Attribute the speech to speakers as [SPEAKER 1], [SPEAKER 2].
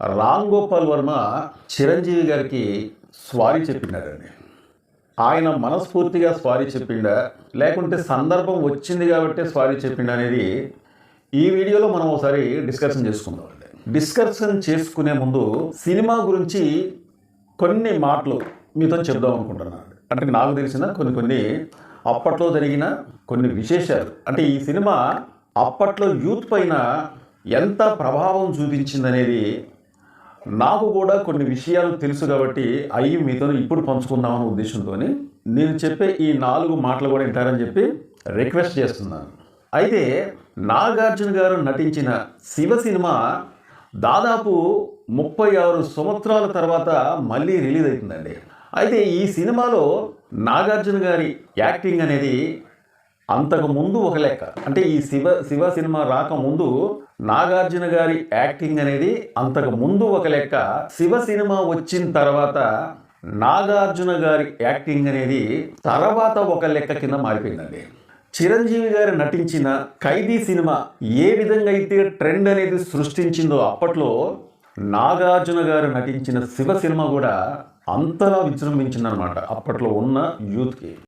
[SPEAKER 1] రామ్ గోపాల్ వర్మ చిరంజీవి గారికి స్వారీ చెప్పినారండి ఆయన మనస్ఫూర్తిగా స్వారీ చెప్పిండా లేకుంటే సందర్భం వచ్చింది కాబట్టి స్వారీ చెప్పిండా అనేది ఈ వీడియోలో మనం ఒకసారి డిస్కషన్ చేసుకుందాం అండి. డిస్కషన్ చేసుకునే ముందు సినిమా గురించి కొన్ని మాటలు మీతో చెప్దాం అనుకుంటున్నాను అంటే నాకు తెలిసిన కొన్ని కొన్ని అప్పట్లో జరిగిన కొన్ని విశేషాలు. అంటే ఈ సినిమా అప్పట్లో యూత్ పైన ఎంత ప్రభావం చూపించిందనేది నాకు కూడా కొన్ని విషయాలు తెలుసు కాబట్టి అవి మీతో ఇప్పుడు పంచుకుందామన్న ఉద్దేశంతో నేను చెప్పే ఈ నాలుగు మాటలు కూడా వింటారని చెప్పి రిక్వెస్ట్ చేస్తున్నాను. అయితే నాగార్జున గారు నటించిన శివ సినిమా దాదాపు ముప్పై ఆరు సంవత్సరాల తర్వాత మళ్ళీ రిలీజ్ అవుతుందండి. అయితే ఈ సినిమాలో నాగార్జున గారి యాక్టింగ్ అనేది అంతకు ముందు ఒక లెక్క. అంటే ఈ శివ శివ సినిమా రాకముందు నాగార్జున గారి యాక్టింగ్ అనేది అంతకు ముందు ఒక లెక్క. శివ సినిమా వచ్చిన తర్వాత నాగార్జున గారి యాక్టింగ్ అనేది తర్వాత ఒక లెక్క కింద మారిపోయిందండి. చిరంజీవి గారు నటించిన ఖైదీ సినిమా ఏ విధంగా అయితే ట్రెండ్ అనేది సృష్టించిందో అప్పట్లో నాగార్జున గారు నటించిన శివ సినిమా కూడా అంతలా విజృంభించిందనమాట అప్పట్లో ఉన్న యూత్కి.